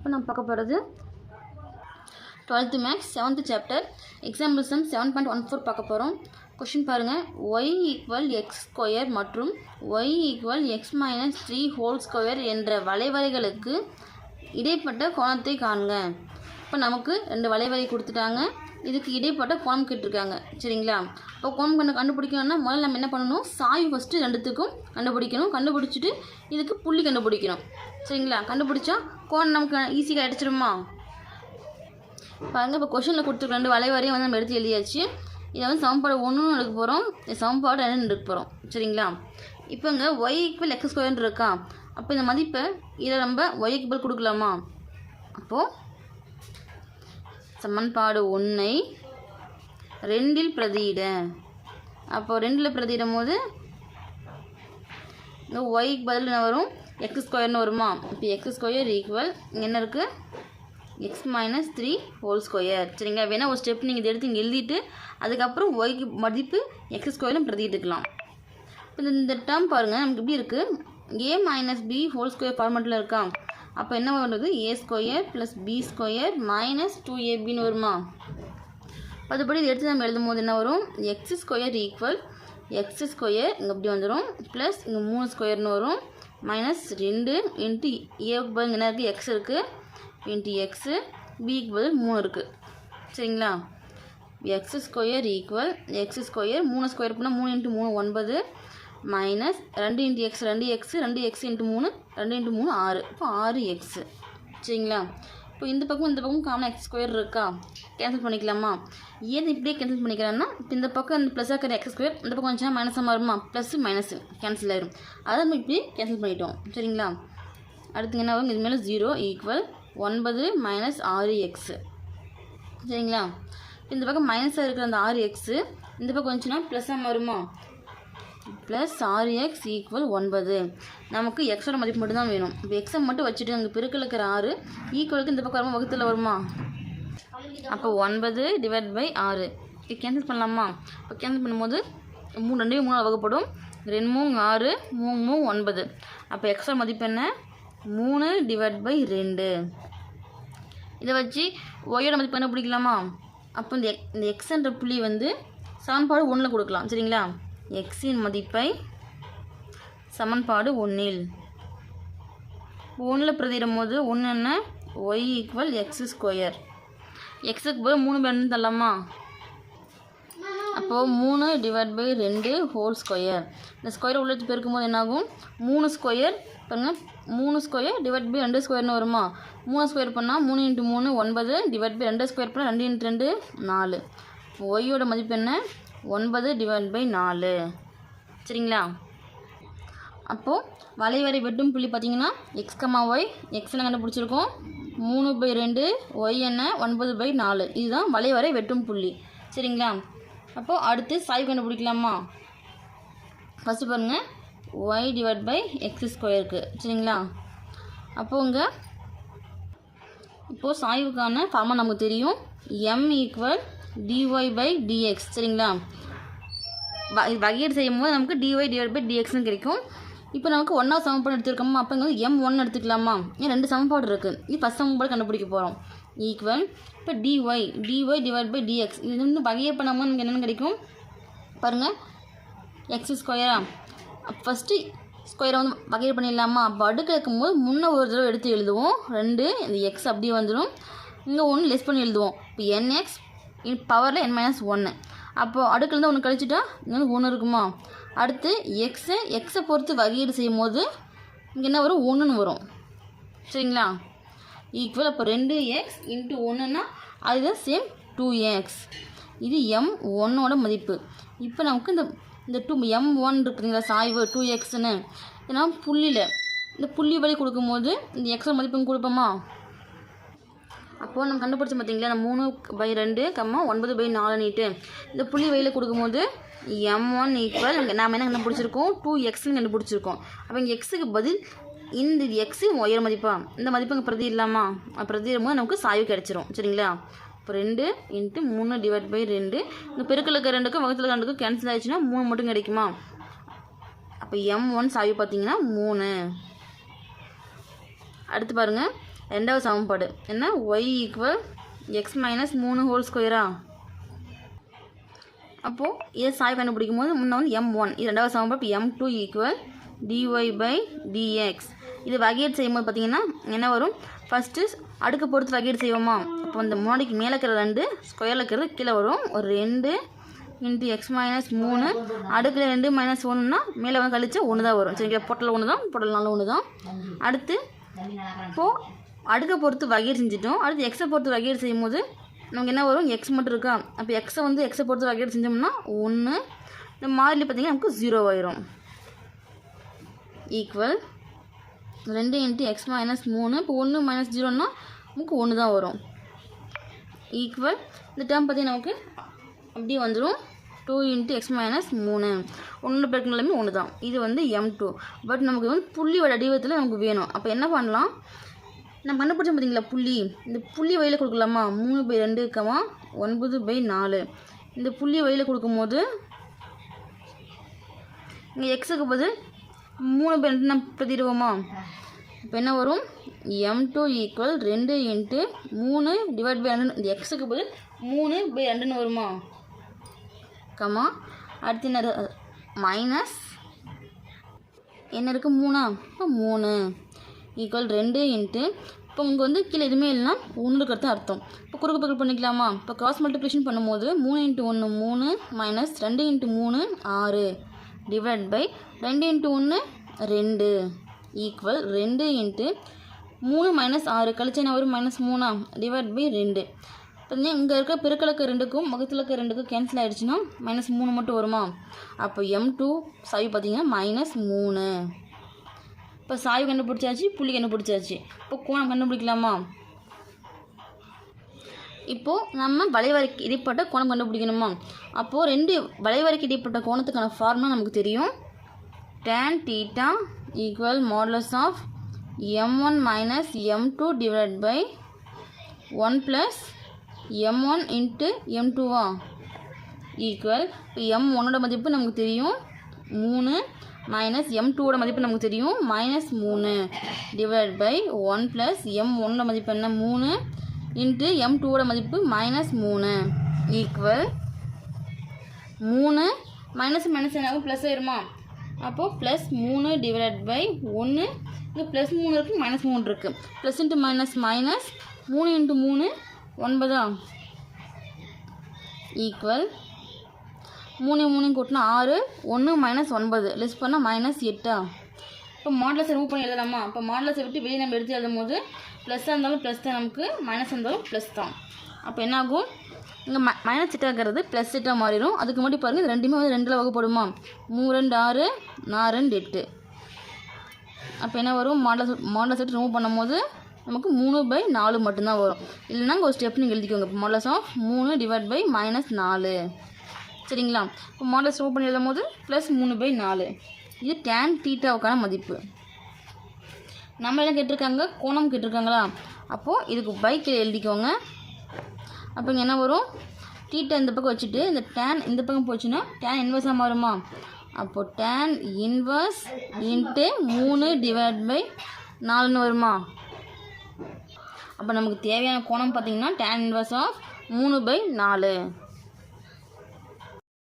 இப்போ நம்ம பார்க்க போகிறது twelfth maths seventh chapter example sum seven point one four பார்க்க போகிறோம். கொஷின் பாருங்கள் ஒய் ஈக்குவல் எக்ஸ் ஸ்கொயர் மற்றும் y equal x minus three whole square என்ற வளைவரைகளுக்கு இடைப்பட்ட கோணத்தை காண்க இப்போ நமக்கு ரெண்டு வளைவரை கொடுத்துட்டாங்க. இதுக்கு இடைப்பட்ட கோணம் கேட்டிருக்காங்க. சரிங்களா? இப்போ கோணம் கண்டு கண்டுபிடிக்கணும்னா முதல்ல நம்ம என்ன பண்ணணும்? சாய் ஃபஸ்ட்டு ரெண்டுத்துக்கும் கண்டுபிடிக்கணும். கண்டுபிடிச்சிட்டு இதுக்கு புள்ளி கண்டுபிடிக்கணும். சரிங்களா? கண்டுபிடிச்சா கோன் நமக்கு ஈஸியாக கிடச்சிருமா பாருங்க இப்போ கொஷனில் கொடுத்துருக்க ரெண்டு வளைவரையும் வந்து நம்ம எடுத்து எழுதியாச்சு. இதை வந்து சமன்பாடு ஒன்றுன்னு எடுக்க போகிறோம் சமன்பாடு ரெண்டு எடுக்க போகிறோம் சரிங்களா? இப்போங்க ஒய் ஈக்குவல் எக்ஸ் ஸ்கொயர்னு இருக்கா? அப்போ இந்த மதிப்பை இதை நம்ம ஒய் ஈக்குவல் கொடுக்கலாமா? அப்போது சமன்பாடு ஒன்றை ரெண்டில் பிரதியிட. அப்போ ரெண்டில் பிரதியிடும் போது இந்த ஒய்க்கு பதில் என்ன வரும்? எக்ஸ் ஸ்கொயர்னு வருமா? இப்போ எக்ஸ் ஸ்கொயர் ஈக்குவல் என்ன இருக்குது x minus three whole square சரிங்களா? வேணால் ஒரு ஸ்டெப் நீங்கள் இதை எடுத்து இங்கே எழுதிட்டு அதுக்கப்புறம் ஒய்க்கு மதிப்பு எக்ஸ் ஸ்கொயரும் பிரதிட்டுக்கலாம் இப்போ இந்த- இந்த டேர்ம் பாருங்கள் நமக்கு எப்படி இருக்குது A minus B whole square ஃபார்மெட்டில் இருக்கா? அப்போ என்ன வருது A square plus B square minus two ஏபின்னு வருமா? அதுபடி இதை எடுத்து நம்ம எழுதும் போது என்ன வரும்? X square equal x square இங்கே இப்படி வந்துடும் ப்ளஸ் இங்கே மூணு ஸ்கொயர்னு வரும். மைனஸ் ரெண்டு இன்ட்டு ஏக்கு பதில் என்ன இருக்குது எக்ஸ் இருக்குது இன்ட்டு எக்ஸு பிக்கு பதில் மூணு இருக்குது சரிங்களா? X square equal x square மூணு ஸ்கொயர் பண்ணால் மூணு இன்ட்டு மூணு ஒன்பது மைனஸ் ரெண்டு இன்ட்டு எக்ஸ் ரெண்டு எக்ஸ் ரெண்டு எக்ஸ் இன்ட்டு மூணு ரெண்டு இன்ட்டு மூணு ஆறு. இப்போ ஆறு எக்ஸு சரிங்களா? இப்போ இந்த பக்கம் இந்த பக்கம் காமன் எக்ஸ் ஸ்கொயர் இருக்கா? கேன்சல் பண்ணிக்கலாமா? ஏன் இப்படியே கேன்சல் பண்ணிக்கிறேன்னா இப்போ இந்த பக்கம் இந்த ப்ளஸ் இருக்கிற எக்ஸ் ஸ்கொயர் இந்த பக்கம் வந்துச்சுன்னா மைனஸாக மாறுமா? ப்ளஸ் மைனஸ் கேன்சல் ஆயிரும். அதை நம்ம இப்படி கேன்சல் பண்ணிட்டோம். சரிங்களா? அடுத்து என்ன வரும்? இது மேலே ஜீரோ ஈக்குவல் ஒன்பது மைனஸ் ஆறு எக்ஸு சரிங்களா? இந்த பக்கம் மைனஸாக இருக்கிற அந்த ஆறு எக்ஸு இந்த பக்கம் வந்துச்சுன்னா ப்ளஸ்ஸாக மாறுமா? ப்ளஸ் ஆறு எக்ஸ் ஈக்குவல் ஒன்பது. நமக்கு எக்ஸோட மதிப்பு மட்டும் தான் வேணும். இப்போ எக்ஸை மட்டும் வச்சுட்டு அங்கே பெருக்கில் இருக்கிற ஆறு ஈக்குவலுக்கு இந்த பக்கம் வருமா வகுத்தில் வருமா? அப்போ ஒன்பது டிவைட் பை ஆறு இப்போ கேன்சல் பண்ணலாமா? இப்போ கேன்சல் பண்ணும்போது மூணு ரெண்டு மூணு வகுப்படும். ரெண்டு மூணு ஆறு மூணு மூணு ஒன்பது. அப்போ எக்ஸோட மதிப்பு என்ன? மூணு டிவைட் பை ரெண்டு. இதை வச்சு ஒய்யோட மதிப்பு என்ன பிடிக்கலாமா? அப்போ இந்த எக் இந்த எக்ஸ்ன்ற புள்ளி வந்து சமன்பாடு ஒன்றில் கொடுக்கலாம். சரிங்களா? எக்ஸின் மதிப்பை சமன்பாடு ஒன்றில் ஒன்றில் பிரதிடும் போது ஒன்று என்ன ஒய் ஈக்குவல் எக்ஸ் ஸ்கொயர் எக்ஸுக்கு போய் மூணு பேர் தரலாமா? அப்போது மூணு டிவைட் பை ரெண்டு ஹோல் ஸ்கொயர் இந்த ஸ்கொயர் உள்ளது பெருக்கும்போது என்னாகும்? மூணு ஸ்கொயர் பாருங்கள் மூணு ஸ்கொயர் டிவைட் பை ரெண்டு ஸ்கொயர்னு வருமா? மூணு ஸ்கொயர் பண்ணால் மூணு இன்ட்டு மூணு ஒன்பது டிவைட் பை ரெண்டு ஸ்கொயர் பண்ணால் ரெண்டு இன்ட்டு ரெண்டு நாலு. ஒய்யோட மதிப்பு என்ன? ஒன்பது டிவைட் பை நாலு. சரிங்களா? அப்போது வளைவரை வெட்டும் புள்ளி பார்த்தீங்கன்னா எக்ஸ் கமா ஒய் எக்ஸ்னு கண்டுபிடிச்சிருக்கோம். மூணு பை ரெண்டு ஒய் என்ன ஒன்பது பை நாலு. இதுதான் வளைவரை வெட்டும் புள்ளி. சரிங்களா? அப்போது அடுத்து சாய்வு கண்டுபிடிக்கலாமா? ஃபஸ்ட்டு பாருங்கள் ஒய் டிவைட் பை எக்ஸ் ஸ்கொயருக்கு சரிங்களா? அப்போது இங்கே இப்போது சாய்வுக்கான ஃபார்மாக நமக்கு தெரியும். M equal dy by dx சரிங்களா? வகையீடு செய்யும் போது நமக்கு டிஒய் டிவைட் பை டிஎக்ஸ்னு கிடைக்கும். இப்போ நமக்கு ஒன்றாவது சமன்பாடு எடுத்துருக்கோமா? அப்போ இங்கே வந்து எம் ஒன் எடுத்துக்கலாமா? ஏன் ரெண்டு சமன்பாடு இருக்குது இது ஃபஸ்ட் சமன்பாடு கண்டுபிடிக்க போகிறோம் ஈக்குவல் இப்போ dy dy divide by dx இது வந்து வகையை பண்ணாமல் நமக்கு என்னென்னு கிடைக்கும்? பாருங்கள் எக்ஸ் ஸ்கொயரா ஃபஸ்ட்டு ஸ்கொயரை வந்து வகையை பண்ணிடலாமா? அப்போ அடுக்கு இருக்கும்போது முன்ன ஒரு தடவை எடுத்து எழுதுவோம். ரெண்டு இந்த எக்ஸ் அப்படியே வந்துடும் இங்கே ஒன்று லெஸ் பண்ணி எழுதுவோம். இப்போ என்எக்ஸ் பவரில் என் மைனஸ் ஒன்று அப்போது அடுக்குலேருந்து ஒன்று கழிச்சிட்டா இங்கே வந்து ஒன்று இருக்குமா? அடுத்து எக்ஸு எக்ஸை பொறுத்து வகையீடு செய்யும் போது இங்கே என்ன வரும்? ஒன்றுன்னு வரும். சரிங்களா? ஈக்குவல் அப்போ ரெண்டு எக்ஸ் இன்ட்டு ஒன்றுன்னா அதுதான் சேம் டூ எக்ஸ் இது எம் ஒன்னோட மதிப்பு. இப்போ நமக்கு இந்த இந்த டூ எம் ஒன் இருக்குதுங்களா சாய்வு டூ எக்ஸ்னு ஏன்னா புள்ளியில் இந்த புள்ளி வழி கொடுக்கும்போது இந்த எக்ஸோட மதிப்பு கொடுப்போமா? அப்போது நம்ம கண்டுபிடிச்சோம் பார்த்தீங்களா அந்த மூணு பை ரெண்டு கம்மா ஒன்பது பை நாலு நீட்டு. இந்த புள்ளி வெயில் கொடுக்கும்போது எம் ஒன் ஈக்குவல் நாம் என்ன கண்டுபிடிச்சிருக்கோம்? டூ எக்ஸ்னு கண்டுபிடிச்சிருக்கோம். அப்போ இங்கே எக்ஸுக்கு பதில் இந்த எக்ஸு உயர் மதிப்பா? இந்த மதிப்பு இங்கே பிரதி இல்லாமா? பிரதிடும் போது நமக்கு சாய்வு கிடச்சிரும். சரிங்களா? இப்போ ரெண்டு இன்ட்டு மூணு டிவைட் பை ரெண்டு. இந்த பெருக்கில் இருக்க ரெண்டுக்கும் வகுத்தில் ரெண்டுக்கும் கேன்சல் ஆயிடுச்சுன்னா மூணு மட்டும் கிடைக்குமா? அப்போ எம் ஒன் சாய்வு பார்த்தீங்கன்னா மூணு. அடுத்து பாருங்கள் ரெண்டாவது சமன்பாடு என்ன? ஒய் ஈக்குவல் எக்ஸ் மைனஸ் மூணு ஹோல் ஸ்கொயரா அப்போது இதை சாய் கண்டுபிடிக்கும் போது முன்ன வந்து எம் ஒன் இது ரெண்டாவது சமன்பாடு m two equal dy by dx இது வகையீடு செய்யும்போது பார்த்தீங்கன்னா என்ன வரும்? ஃபஸ்ட்டு அடுக்கு பொறுத்து வகையீடு செய்வோமா? அப்போ அந்த முன்னாடிக்கு மேலே இருக்கிற ரெண்டு ஸ்கொயரில் இருக்கிறது கீழே வரும். ஒரு ரெண்டு இன்ட்டு எக்ஸ் மைனஸ் மூணு. அடுக்கில் ரெண்டு மைனஸ் ஒன்றுனா மேலே வந்து கழிச்சா ஒன்று தான் வரும். சரிங்களா? பொட்டல் ஒன்று தான் பொட்டல் நாலு ஒன்று தான் அடுத்து இப்போது அடுக்கை பொறுத்து வகையர் செஞ்சிட்டோம். அடுத்து எக்ஸை பொறுத்து வகையர் செய்யும் போது நமக்கு என்ன வரும்? எக்ஸ் மட்டும் இருக்கா? அப்போ எக்ஸை வந்து எக்ஸை பொறுத்து வகையர் செஞ்சோம்னா ஒன்று இந்த மாறிலி பார்த்தீங்கன்னா நமக்கு ஜீரோ ஆயிரும். ஈக்குவல் ரெண்டு இன்ட்டு எக்ஸ் மைனஸ் மூணு. இப்போ ஒன்று மைனஸ் ஜீரோன்னா நமக்கு ஒன்று தான் வரும். ஈக்குவல் இந்த டேர்ம் பார்த்தீங்கன்னா நமக்கு அப்படியே வந்துடும் டூ இன்ட்டு எக்ஸ் மைனஸ் மூணு. ஒன்று பெருக்கின எல்லாமே ஒன்று தான் இது வந்து எம் டூ பட் நமக்கு வந்து புள்ளி வடிவத்தில் நமக்கு வேணும். அப்போ என்ன பண்ணலாம்? நம்ம கண்டுபிடிச்சோம் பார்த்தீங்களா? புள்ளி. இந்த புள்ளி வழியில் கொடுக்கலாமா? மூணு பை ரெண்டு இருக்கமா ஒன்பது பை நாலு. இந்த புள்ளி வழியில் கொடுக்கும்போது இங்கே எக்ஸுக்கு பதில் மூணு பை ரெண்டு நம்ம பிரதிடுவோமா இப்போ என்ன வரும்? எம் டூ ஈக்குவல் ரெண்டு இன்ட்டு மூணு டிவைட் பை ரெண்டு இந்த எக்ஸுக்கு பதில் மூணு பை ரெண்டுன்னு வருமா? கமா அடுத்து என்ன மைனஸ் என்ன இருக்குது மூணா? இப்போ மூணு. ஈக்குவல் ரெண்டு இன்ட்டு இப்போ உங்கள் வந்து கீழே எதுவுமே இல்லைன்னா ஒன்று இருக்கிறது அர்த்தம். இப்போ குறுக்கு பக்கம் பண்ணிக்கலாமா? இப்போ கிராஸ் மல்டிப்ளிகேஷன் பண்ணும்போது மூணு இன்ட்டு ஒன்று மூணு மைனஸ் ரெண்டு இன்ட்டு மூணு ஆறு டிவைட் பை ரெண்டு இன்ட்டு ஒன்று ரெண்டு ஈக்குவல் ரெண்டு இன்ட்டு மூணு மைனஸ் ஆறு கழிச்சு என்ன வரும்? மைனஸ் மூணா டிவைட் பை ரெண்டு. இப்போ இங்கே இருக்க பெருக்கலுக்கு ரெண்டுக்கும் முகத்தில் இருக்க ரெண்டுக்கும் கேன்சல் ஆகிடுச்சுன்னா மைனஸ் மூணு மட்டும் வருமா? அப்போ எம் டூ சாவி பார்த்தீங்கன்னா மைனஸ் மூணு. இப்போ சாய்வு கண்டுபிடிச்சாச்சு புள்ளி கண்டுபிடிச்சாச்சு. இப்போ கோணம் கண்டுபிடிக்கலாமா? இப்போது நம்ம வளைவரைக்கு இடைப்பட்ட கோணம் கண்டுபிடிக்கணுமா? அப்போது ரெண்டு வளைவரைக்கு இடைப்பட்ட கோணத்துக்கான ஃபார்முலா நமக்கு தெரியும். tan theta equal modulus of m1 minus m2 divided by 1 plus m1 into m2 வா ஈக்குவல் இப்போ எம் ஒன்னோட மதிப்பு நமக்கு தெரியும். மூணு மைனஸ் எம் டூவோட மதிப்பு நமக்கு தெரியும். மைனஸ் மூணு divide by one plus m ஒன்னோட மதிப்பு என்ன? மூணு இன்ட்டு எம் டூவோட மதிப்பு மைனஸ் மூணு ஈக்குவல் மூணு. மைனஸ் மைனஸ் என்னாகும் ப்ளஸ் ஆயிருமா? அப்போது ப்ளஸ் மூணு டிவைட் பை ஒன்று இங்கே ப்ளஸ் மூணு இருக்குது மைனஸ் மூணு இருக்குது ப்ளஸ் இன்ட்டு மைனஸ் மைனஸ் மூணு இன்ட்டு மூணு ஒன்பதா? ஈக்குவல் மூணு மூணு கூட்டினா ஆறு ஒன்று மைனஸ் ஒன்பது. லெஸ் பண்ணால் மைனஸ் எட்டா? இப்போ மாடலஸை ரிமூவ் பண்ணி எழுதலாமா? இப்போ மாடலஸை விட்டு வெளியே நம்ம எடுத்து எழுதும் போது ப்ளஸ்ஸாக இருந்தாலும் ப்ளஸ் தான் நமக்கு மைனஸ் இருந்தாலும் ப்ளஸ் தான். அப்போ என்னாகும்? இங்கே ம மைனஸ் எட்டாகிறது ப்ளஸ் எட்டாக மாறிடும். அதுக்கு முன்னாடி பாருங்கள் இது ரெண்டுமே வந்து ரெண்டில் வகுப்படுமா? மூணு ரெண்டு ஆறு நாலு ரெண்டு எட்டு. அப்போ என்ன வரும்? மாடலஸ் மாடலஸ் விட்டு ரிமூவ் பண்ணும்போது நமக்கு மூணு பை நாலு மட்டும்தான் வரும். இல்லைன்னா ஒரு ஸ்டெப் நீங்கள் எழுதிக்கோங்க. இப்போ மாடலஸ் ஆஃப் மூணு டிவைட் பை மைனஸ் நாலு. சரிங்களா? இப்போ மாடல் ரிமூவ் பண்ணி எழுதும் போது ப்ளஸ் மூணு பை நாலு. இது டேன் தீட்டாவுக்கான மதிப்பு. நம்ம என்ன கேட்டிருக்காங்க? கோணம் கேட்டிருக்காங்களா? அப்போது இதுக்கு பைக்கில் எழுதிக்கோங்க. அப்போ இங்கே என்ன வரும்? தீட்டை இந்த பக்கம் வச்சுட்டு இந்த டேன் இந்த பக்கம் போச்சுன்னா டேன் இன்வர்ஸாக மாறுமா? அப்போது டேன் இன்வர்ஸ் இன்ட்டு மூணு டிவைட் பை நாலுன்னு வருமா? அப்போ நமக்கு தேவையான கோணம் பார்த்தீங்கன்னா டேன் இன்வர்ஸ் ஆஃப் மூணு பை நாலு.